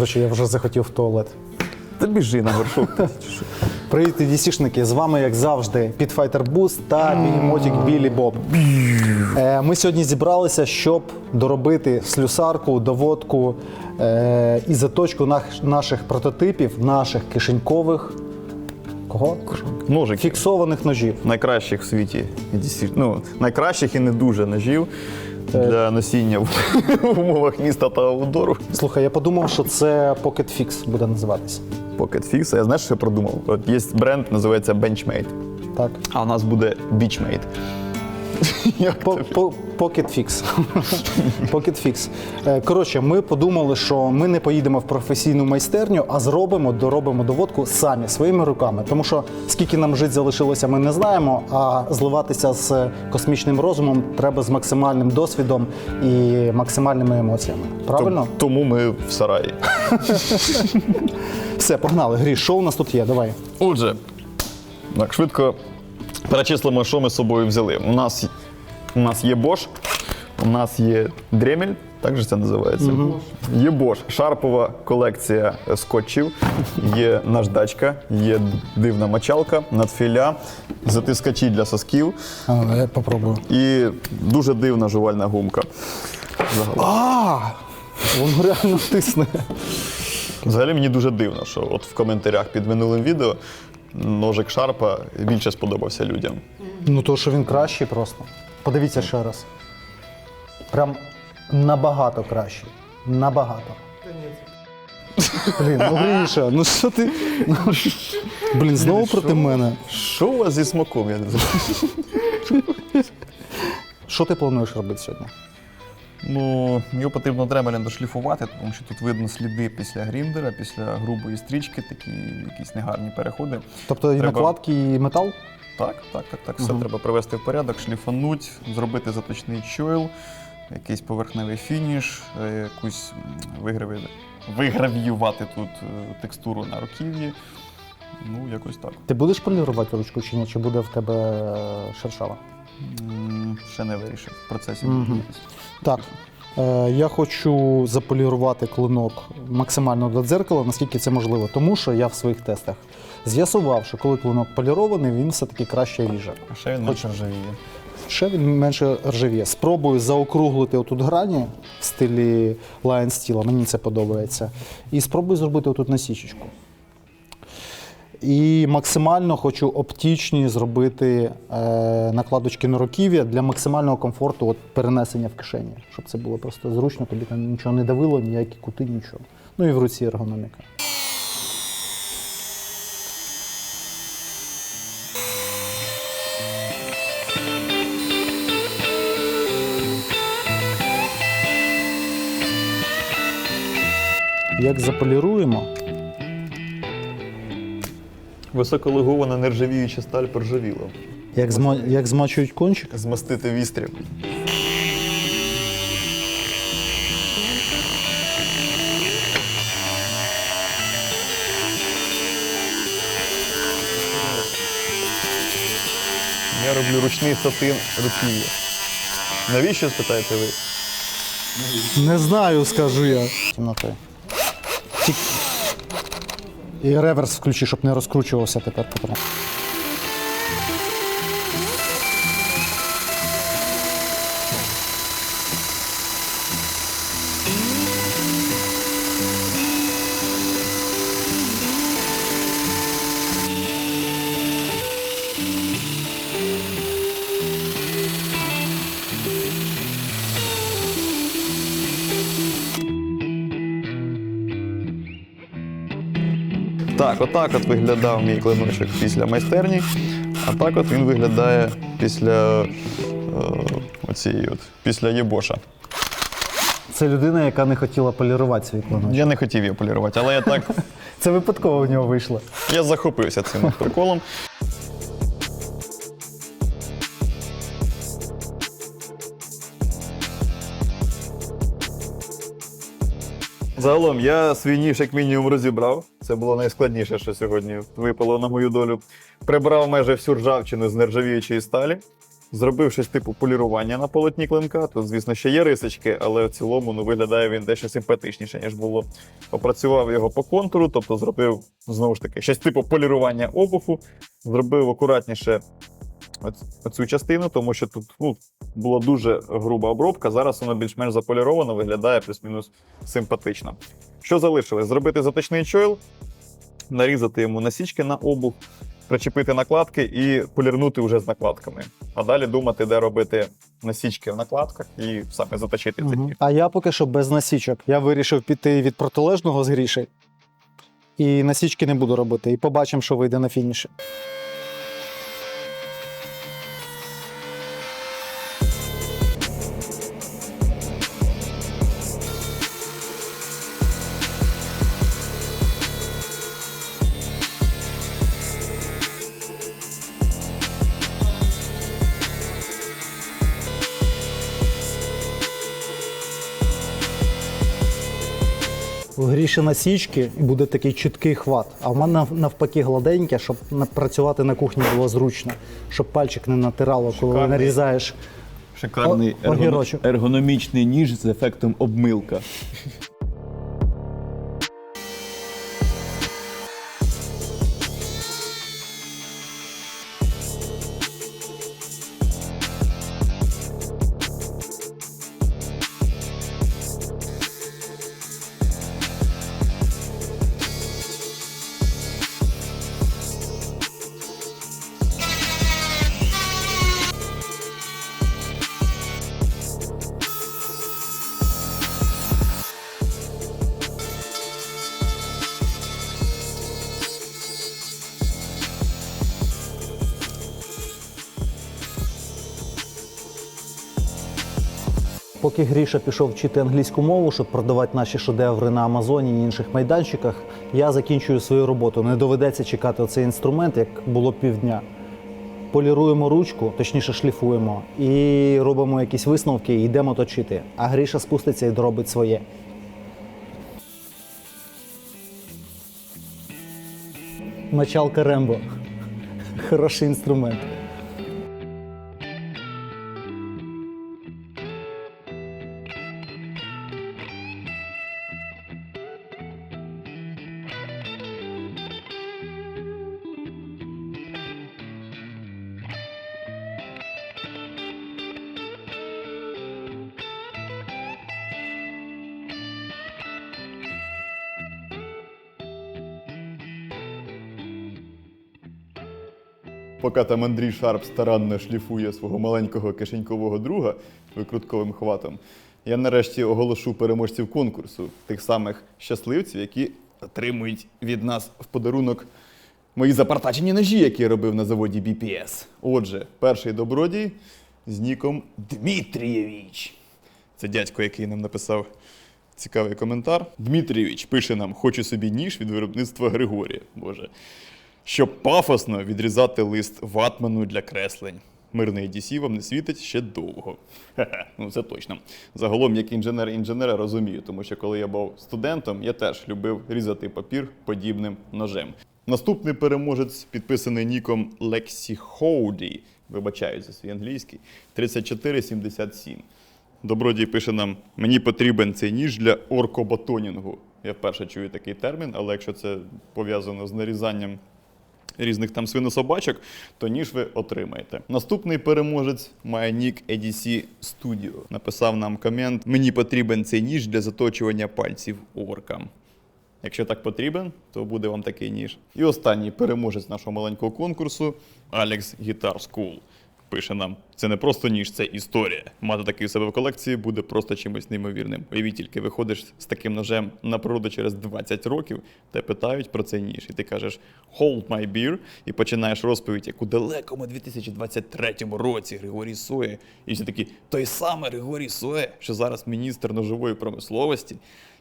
Коротше, я вже захотів в туалет. Та біжи на горшок. Привіт, дісішники! З вами, як завжди, Підфайтер Буст та бігемотік Білі Боб. Е, Ми сьогодні зібралися, щоб доробити слюсарку, доводку е, і заточку наших прототипів, наших кишенькових кого? Ножики. фіксованих ножів. Найкращих в світі. Ну, найкращих і не дуже ножів для носіння в, в умовах міста та аудору. Слухай, я подумав, що це Pocket Fix буде називатися. Pocket Fix. А я знаєш, що я продумав? От є бренд, називається Benchmade. Так. А у нас буде Beachmade. Як По- по- Pocket Fix. Pocket Fix. Е, Коротше, ми подумали, що ми не поїдемо в професійну майстерню, а зробимо, доробимо доводку самі своїми руками. Тому що скільки нам жити залишилося, ми не знаємо. А зливатися з космічним розумом треба з максимальним досвідом і максимальними емоціями. Правильно? Тому ми в сараї. Все, погнали. Гріш, що у нас тут є? Давай. Отже, так, швидко перечислимо, що ми з собою взяли. У нас, у нас є Bosch, у нас є Дремель, так же це називається. Є Bosch, шарпова колекція скотчів, є наждачка, є дивна мочалка, надфіля, затискачі для сосків А, я попробую. і дуже дивна жувальна гумка. А! Воно реально тисне. Взагалі мені дуже дивно, що от в коментарях під минулим відео ножик Шарпа більше сподобався людям. Ну то, що він кращий просто. Подивіться ще раз. Прям набагато кращий. Набагато. Блін, ну Гріша, ну що ти. ну, Блін, знову проти мене. Що у вас зі смаком? Я не знаю. Що ти плануєш робити сьогодні? Ну, його потрібно дремелем дошліфувати, тому що тут видно сліди після гріндера, після грубої стрічки, такі якісь негарні переходи. Тобто і Треба- накладки, і метал? Так, так, так, так. Все треба привести в порядок, шліфануть, зробити заточний чойл, якийсь поверхневий фініш, е, якусь м, вигравіювати тут е, текстуру на руків'ї. Ну, якось так. Ти будеш полірувати ручку чи ні? Чи буде в тебе е, шершава? Ще не вирішив. В процесі Мгм. Так. Е, я хочу заполірувати клинок максимально до дзеркала, наскільки це можливо, тому що я в своїх тестах з'ясував, що коли клинок полірований, він все-таки краще ріже. А ще він менше ржавіє. Ще він менше ржавіє. Спробую заокруглити отут грані в стилі Lion Steel, мені це подобається. І спробую зробити отут насічечку. І максимально хочу оптічні зробити е, накладочки на руків'я для максимального комфорту от, перенесення в кишені, щоб це було просто зручно, тобі там нічого не давило, ніякі кути, нічого. Ну і в руці ергономіка. Як заполіруємо, Високолегована нержавіюча сталь поржавіла. як, зма, як змачують кончик, Змастити вістрів. Я роблю ручний сатин руків'я. Навіщо спитаєте ви? Не знаю, скажу я. Темнотою. І реверс включи, щоб не розкручувався тепер отак от виглядав мій клиночок після майстерні, а так от він виглядає після е, оцієї от, після Єбоша. Це людина, яка не хотіла полірувати свій клиночок. Я не хотів його полірувати, але я так Це випадково в нього вийшло. я захопився цим приколом. Загалом я свій ніж як мінімум розібрав. Це було найскладніше, що сьогодні випало на мою долю. Прибрав майже всю ржавчину з нержавіючої сталі. Зробив щось типу полірування на полотні клинка. Тут, звісно, ще є рисочки, але в цілому ну, виглядає він дещо симпатичніше, ніж було. Опрацював його по контуру, тобто зробив знову ж таки щось типу полірування обуху, зробив акуратніше оцю частину, тому що тут ну, була дуже груба обробка. Зараз воно більш-менш заполіровано, виглядає плюс-мінус симпатично. Що залишилось? Зробити заточний чойл, нарізати йому насічки на обух, причепити накладки і полірнути вже з накладками. А далі думати, де робити насічки в накладках і саме заточити ці. Мгм. А я поки що без насічок. Я вирішив піти від протилежного з гріші. І насічки не буду робити. І побачимо, що вийде на фініші. У ще насічки і буде такий чіткий хват. А в мене навпаки гладеньке, щоб на- працювати на кухні було зручно, щоб пальчик не натирало, коли Шикарний. нарізаєш. Шикарний О- ергономічний ніж з ефектом обмилка. Поки Гріша пішов вчити англійську мову, щоб продавати наші шедеври на Амазоні і інших майданчиках, я закінчую свою роботу. Не доведеться чекати оцей інструмент, як було півдня. Поліруємо ручку, точніше шліфуємо, і робимо якісь висновки і йдемо точити. А Гріша спуститься і доробить своє. Мочалка Рембо. Хороший інструмент. Поки там Андрій Шарп старанно шліфує свого маленького кишенькового друга викрутковим хватом, я нарешті оголошу переможців конкурсу, тих самих щасливців, які отримують від нас в подарунок мої запартачені ножі, які я робив на заводі BPS. Отже, перший добродій з ніком Дмитрієвич. Це дядько, який нам написав цікавий коментар. Дмитрійович пише нам: хочу собі ніж від виробництва Григорія. Боже. Щоб пафосно відрізати лист ватману для креслень. Мирний DC вам не світить ще довго. Ну це точно. Загалом, як інженер інженера, розумію, тому що коли я був студентом, я теж любив різати папір подібним ножем. Наступний переможець підписаний ніком Лексі Хоуді. Вибачаю за свій англійський. 3477. Добродій пише нам: мені потрібен цей ніж для оркобатонінгу. Я вперше чую такий термін, але якщо це пов'язано з нарізанням різних там свинособачок, то ніж ви отримаєте. Наступний переможець має нік EDC Studio. Написав нам комент: мені потрібен цей ніж для заточування пальців оркам. Якщо так потрібен, то буде вам такий ніж. І останній переможець нашого маленького конкурсу Алекс Guitar School. Пише нам: це не просто ніж, це історія. Мати такий у себе в колекції буде просто чимось неймовірним. Уявіть тільки виходиш з таким ножем на природу через 20 років, те питають про цей ніж, і ти кажеш Hold my beer, і починаєш розповідь, як у далекому 2023 році Григорій Соє. І всі такі, той самий Григорій Соє, що зараз міністр ножової промисловості.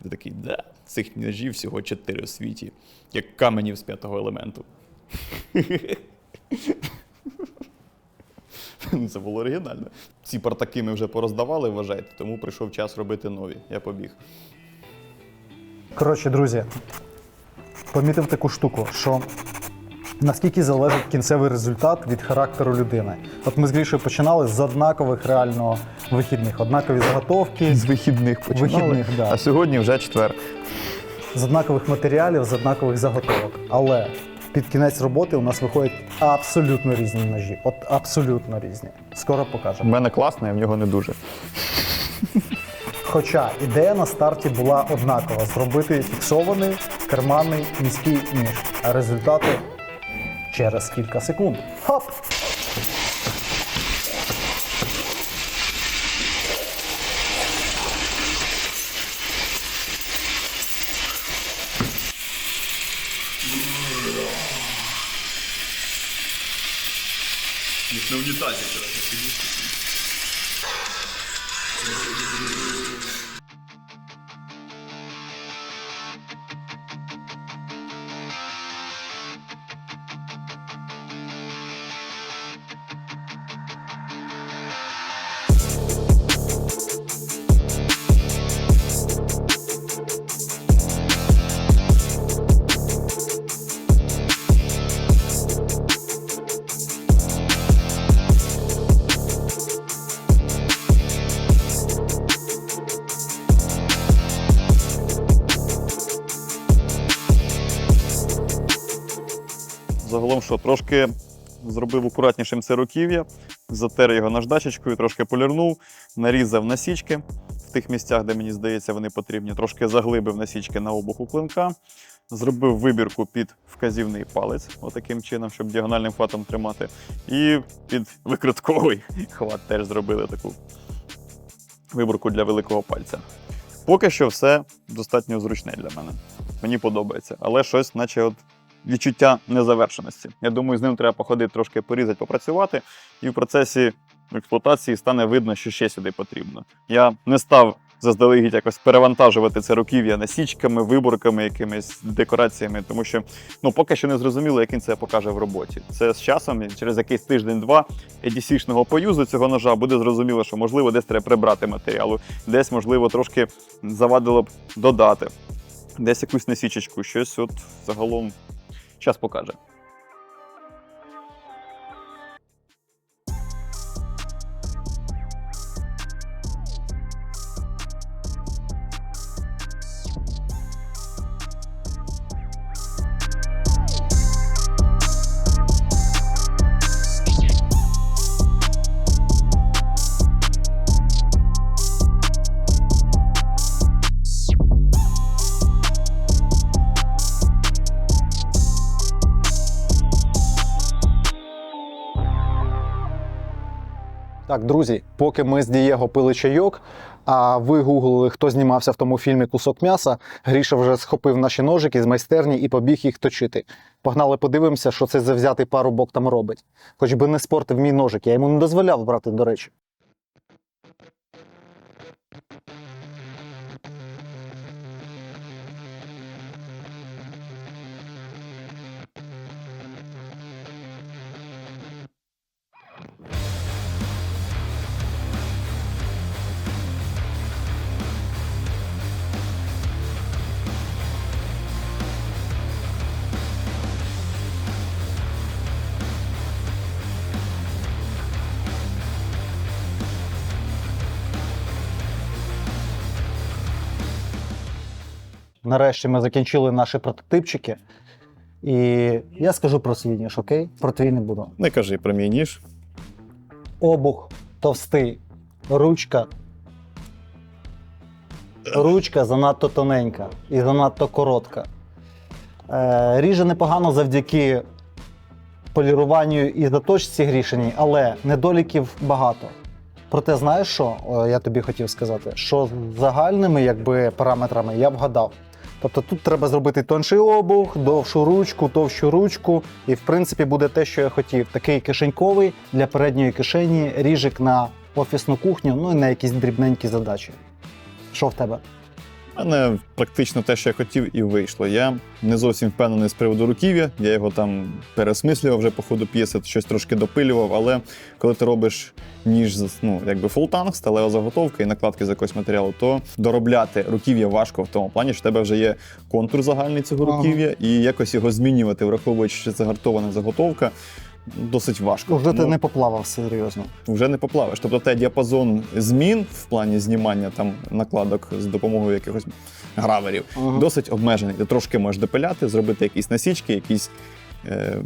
І ти такий, да, цих ножів всього чотири у світі, як каменів з п'ятого елементу. Це було оригінально. Ці партаки ми вже пороздавали, вважайте, тому прийшов час робити нові. Я побіг. Коротше, друзі, помітив таку штуку, що Наскільки залежить кінцевий результат від характеру людини? От ми з Грішою починали з однакових реально вихідних, однакові заготовки, З вихідних починали, Вихідних, да. а сьогодні вже четвер. з однакових матеріалів, з однакових заготовок. Але під кінець роботи у нас виходять абсолютно різні ножі. От абсолютно різні. Скоро У покажемо. мене класно, а в нього не дуже. Хоча ідея на старті була однакова: зробити фіксований карманний міський ніж. А результати через кілька секунд. Хоп! Загалом, що трошки зробив акуратнішим це руків'я, затер його наждачечкою, трошки полірнув, нарізав насічки в тих місцях, де мені здається, вони потрібні. Трошки заглибив насічки на обуху клинка, зробив вибірку під вказівний палець, отаким чином, щоб діагональним хватом тримати. І під викритковий хват теж зробили таку виборку для великого пальця. Поки що все достатньо зручне для мене. Мені подобається, але щось, наче от відчуття незавершеності. Я думаю, з ним треба походити, трошки порізати, попрацювати, і в процесі експлуатації стане видно, що ще сюди потрібно. Я не став заздалегідь якось перевантажувати це руків'я насічками, виборками, якимись декораціями, тому що ну поки що не зрозуміло, як він це покаже в роботі. Це з часом, через якийсь тиждень-два EDC-шного поюзу цього ножа буде зрозуміло, що можливо десь треба прибрати матеріалу, десь можливо трошки завадило б додати, десь якусь насічечку, щось от загалом час покаже. Так, друзі, поки ми з Дієго пили чайок, а ви гуглили, хто знімався в тому фільмі Кусок м'яса, Гріша вже схопив наші ножики з майстерні і побіг їх точити. Погнали, подивимося, що цей завзятий парубок там робить. Хоч би не спортив мій ножик, я йому не дозволяв брати, до речі. Нарешті ми закінчили наші прототипчики. І я скажу про свій ніж, окей? Про твій не буду. Не кажи про мій ніж. Обух товстий, ручка. Ручка занадто тоненька і занадто коротка. Е, ріже непогано завдяки поліруванню і заточці грішеній, але недоліків багато. Проте, знаєш що, я тобі хотів сказати, що з загальними якби, параметрами я вгадав. Тобто тут треба зробити тонший обух, довшу ручку, товщу ручку, і в принципі буде те, що я хотів. Такий кишеньковий для передньої кишені, ріжик на офісну кухню, ну і на якісь дрібненькі задачі. Що в тебе? Мене практично те, що я хотів, і вийшло. Я не зовсім впевнений з приводу руків'я. Я його там пересмислював вже по ходу п'єси, щось трошки допилював. Але коли ти робиш ніж ну, якби фултанг, сталева заготовка і накладки з якогось матеріалу, то доробляти руків'я важко в тому плані, що в тебе вже є контур загальний цього руків'я, і якось його змінювати, враховуючи, що це гартована заготовка. Досить важко. Вже ти Ну, не поплавав серйозно. вже не поплавиш. Тобто те діапазон змін в плані знімання там накладок з допомогою якихось граверів Ага. досить обмежений. Ти трошки можеш допиляти, зробити якісь насічки, якісь е,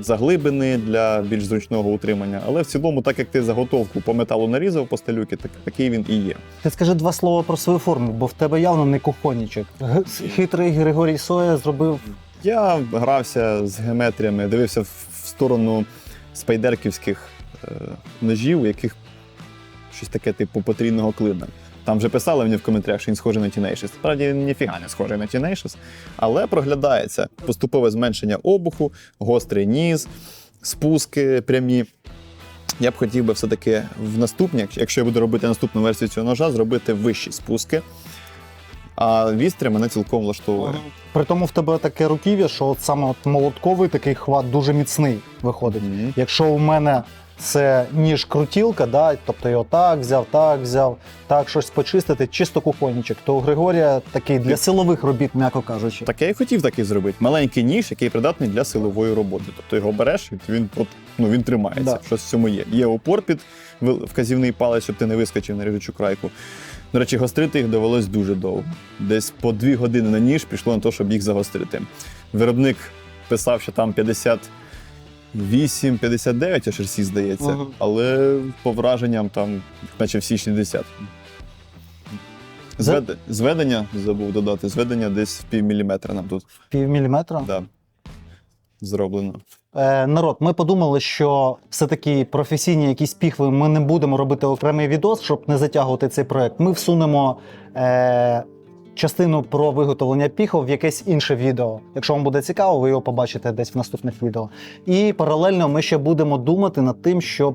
заглибини для більш зручного утримання. Але в цілому, так як ти заготовку по металу нарізав по стелюки, так, такий він і є. Ти скажи два слова про свою форму, бо в тебе явно не кухонічок. Хитрий Григорій Соя зробив Я грався з геометріями, дивився в, сторону спайдерківських е, ножів, яких щось таке типу потрійного клина. Там вже писали мені в коментарях, що він схожий на Tenacious. Справді він ніфіга не схожий на Tenacious, але проглядається поступове зменшення обуху, гострий ніс, спуски прямі. Я б хотів би все-таки в наступні, якщо я буду робити наступну версію цього ножа, зробити вищі спуски. А вістря мене цілком влаштовує. При тому в тебе таке руків'я, що от саме от молотковий такий хват дуже міцний виходить. Мгм. Якщо у мене це ніж крутілка, да, тобто його так взяв, так взяв, так щось почистити, чисто кухонничок, то у Григорія такий для силових робіт, м'яко кажучи. Так я і хотів так і зробити. Маленький ніж, який придатний для силової роботи. Тобто його береш, і він от, ну, він тримається. Да. Щось в цьому є. Є опор під вил- вказівний палець, щоб ти не вискочив на ріжучу крайку. До речі, гострити їх довелось дуже довго. Десь по дві години на ніж пішло на те, щоб їх загострити. Виробник писав, що там 58-59 шерсі, здається, Ага. але по враженням там, наче всі 60. За- Звед... Зведення забув додати. Зведення десь в пів міліметра нам тут Пів міліметра. да, зроблено. Е, народ, ми подумали, що все-таки професійні якісь піхви ми не будемо робити окремий відос, щоб не затягувати цей проект. Ми всунемо е, частину про виготовлення піхов в якесь інше відео. Якщо вам буде цікаво, ви його побачите десь в наступних відео. І паралельно ми ще будемо думати над тим, щоб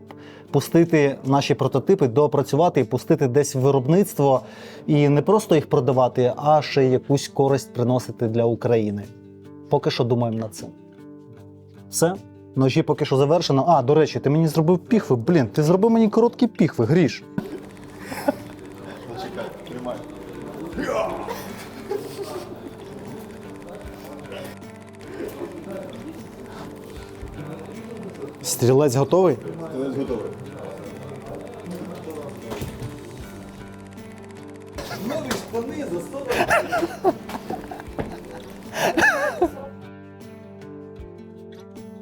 пустити наші прототипи, доопрацювати і пустити десь в виробництво, і не просто їх продавати, а ще якусь користь приносити для України. Поки що думаємо над цим. Все. Ножі поки що завершено. А, до речі, ти мені зробив піхви. Блін, ти зробив мені короткі піхви, гріш. Стрілець готовий?